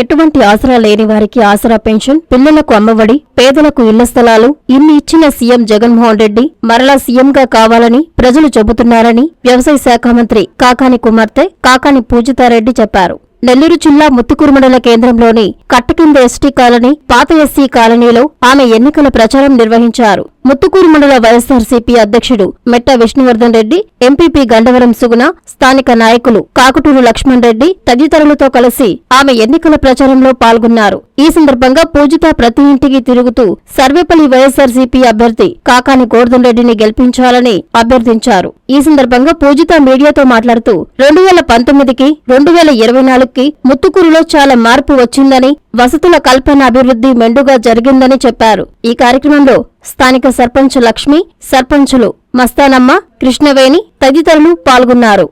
ఎటువంటి ఆసరా లేని వారికి ఆసరా పెన్షన్ పిల్లలకు అమ్మఒడి పేదలకు ఇళ్ళ స్థలాలు ఇన్ని ఇచ్చిన సీఎం జగన్మోహన్ రెడ్డి మరలా సీఎంగా కావాలని ప్రజలు చెబుతున్నారని వ్యవసాయ శాఖ మంత్రి కాకాని కుమార్తె కాకాని పూజితారెడ్డి చెప్పారు. నెల్లూరు జిల్లా ముత్తుకురుమడల కేంద్రంలోని కట్టకింద ఎస్టీ కాలనీ పాత ఎస్సీ కాలనీలో ఆమె ఎన్నికల ప్రచారం నిర్వహించారు. ముత్తుకూరు మండల వైఎస్సార్సీపీ అధ్యక్షుడు మెట్ట విష్ణువర్ధన్ రెడ్డి ఎంపీపీ గండవరం సుగుణ స్థానిక నాయకులు కాకుటూరు లక్ష్మణ్ రెడ్డి తదితరులతో కలిసి ఆమె ఎన్నికల ప్రచారంలో పాల్గొన్నారు. ఈ సందర్భంగా పూజిత ప్రతి ఇంటికి తిరుగుతూ సర్వేపల్లి వైఎస్సార్సీపీ అభ్యర్థి కాకాని గోర్ధన్ రెడ్డిని గెలిపించాలని అభ్యర్థించారు. ఈ సందర్భంగా పూజిత మీడియాతో మాట్లాడుతూ రెండు వేల పంతొమ్మిదికి రెండు వేల ఇరవై నాలుగుకి ముత్తుకూరులో చాలా మార్పు వచ్చిందని వసతుల కల్పన అభివృద్ధి మెండుగా జరిగిందని చెప్పారు. ఈ కార్యక్రమంలో స్థానిక సర్పంచ్ లక్ష్మి సర్పంచులు మస్తానమ్మ కృష్ణవేణి తదితరులు పాల్గొన్నారు.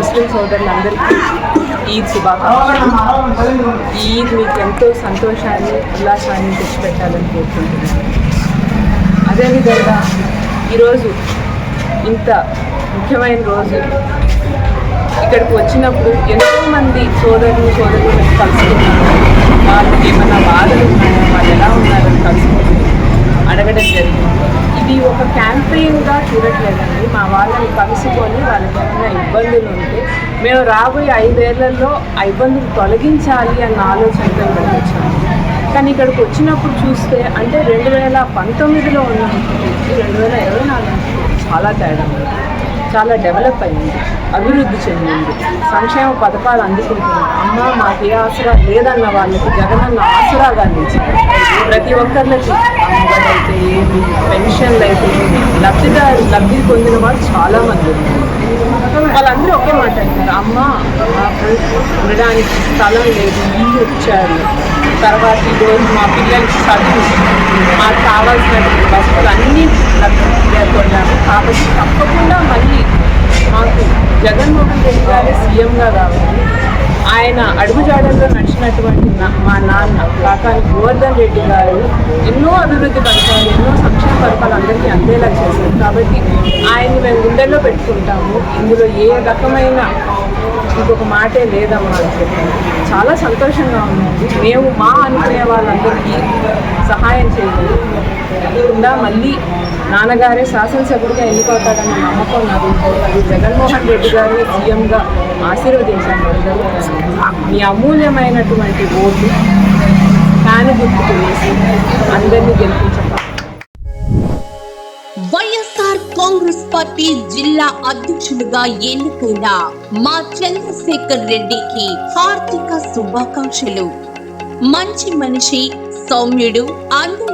ముస్లిం సోదరులందరికీ ఈద్ శుభాకాంక్షలు. ఈ ఈద్ మీకు ఎంతో సంతోషాన్ని ఉల్లాసాన్ని తెచ్చిపెట్టాలని కోరుకుంటున్నాను. అదేవిధంగా ఈరోజు ఇంత ముఖ్యమైన రోజు. ఇక్కడికి వచ్చినప్పుడు ఎంతోమంది సోదరులు సోదరులు కలుసుకుంటారు ఒక చూడట్లేదండి. మా వాళ్ళని కలుసుకొని వాళ్ళకి ఏమైనా ఇబ్బందులు ఉంటే మేము రాబోయే ఐదేళ్ళలో ఆ ఇబ్బందులు తొలగించాలి అన్న ఆలోచనతో ఇక్కడికి వచ్చాము. కానీ ఇక్కడికి వచ్చినప్పుడు చూస్తే అంటే రెండు వేల పంతొమ్మిదిలో ఉన్న రెండు వేల ఇరవై నాలుగు చాలా తేడా ఉంది. చాలా డెవలప్ అయింది. అభివృద్ధి చెందింది. సంక్షేమ పథకాలు అందుకుంటుంది. అమ్మ మాకు ఏ ఆసరా లేదన్న వాళ్ళకి జగనన్న ఆసరాగా నిలిచింది. ప్రతి ఒక్కరికి అయితే ఏమి పెన్షన్లు అయితే లబ్ధిదారు లబ్ధి పొందిన వాళ్ళు చాలామంది ఉన్నారు. వాళ్ళందరూ ఒకే మాట అంటారు. అమ్మ మాకు ఉండడానికి స్థలం లేదు ఇల్లు ఇచ్చారు. తర్వాత ఈరోజు మా పిల్లలకి చదువు మాకు కావాల్సినటువంటి వస్తువులు అన్నీ కొన్నాము కాబట్టి తప్పకుండా మళ్ళీ జగన్మోహన్ రెడ్డి సీఎంగా రావాలి ఆయన అడుగుజాడల్లో నడిచినటువంటి మా నాన్న కాకాని గోవర్ధన్ రెడ్డి గారు ఎన్నో అభివృద్ధి పథకాలు ఎన్నో సంక్షేమ పథకాలు అందరికీ అందేలా చేశారు. కాబట్టి ఆయన్ని మేము గుండెల్లో పెట్టుకుంటాము. ఇందులో ఏ రకమైన ఇంకొక మాటే లేదమ్మా అని చెప్పి చాలా సంతోషంగా ఉందండి మేము మా అనుకునే వాళ్ళందరికీ సహాయం చేయలేదు తప్పకుండా మళ్ళీ నాన్నగారే శాసనసభ్యుడిగా ఎన్నికవుతాడన్న నమ్మకం నాకు అది జగన్మోహన్ రెడ్డి గారు సీఎంగా ఆశీర్వదించాను మీ అమూల్యమైనటువంటి ఓటు ఫ్యాన్ గుర్తుకు వేసి అందరినీ గెలిపించండి. వైఎస్ఆర్ కాంగ్రెస్ పార్టీ జిల్లా అధ్యక్షులుగా ఎన్నికైన మా చంద్రశేఖర్ రెడ్డికి హార్దిక శుభాకాంక్షలు. మంచి మనిషి సౌమ్యుడు అందరి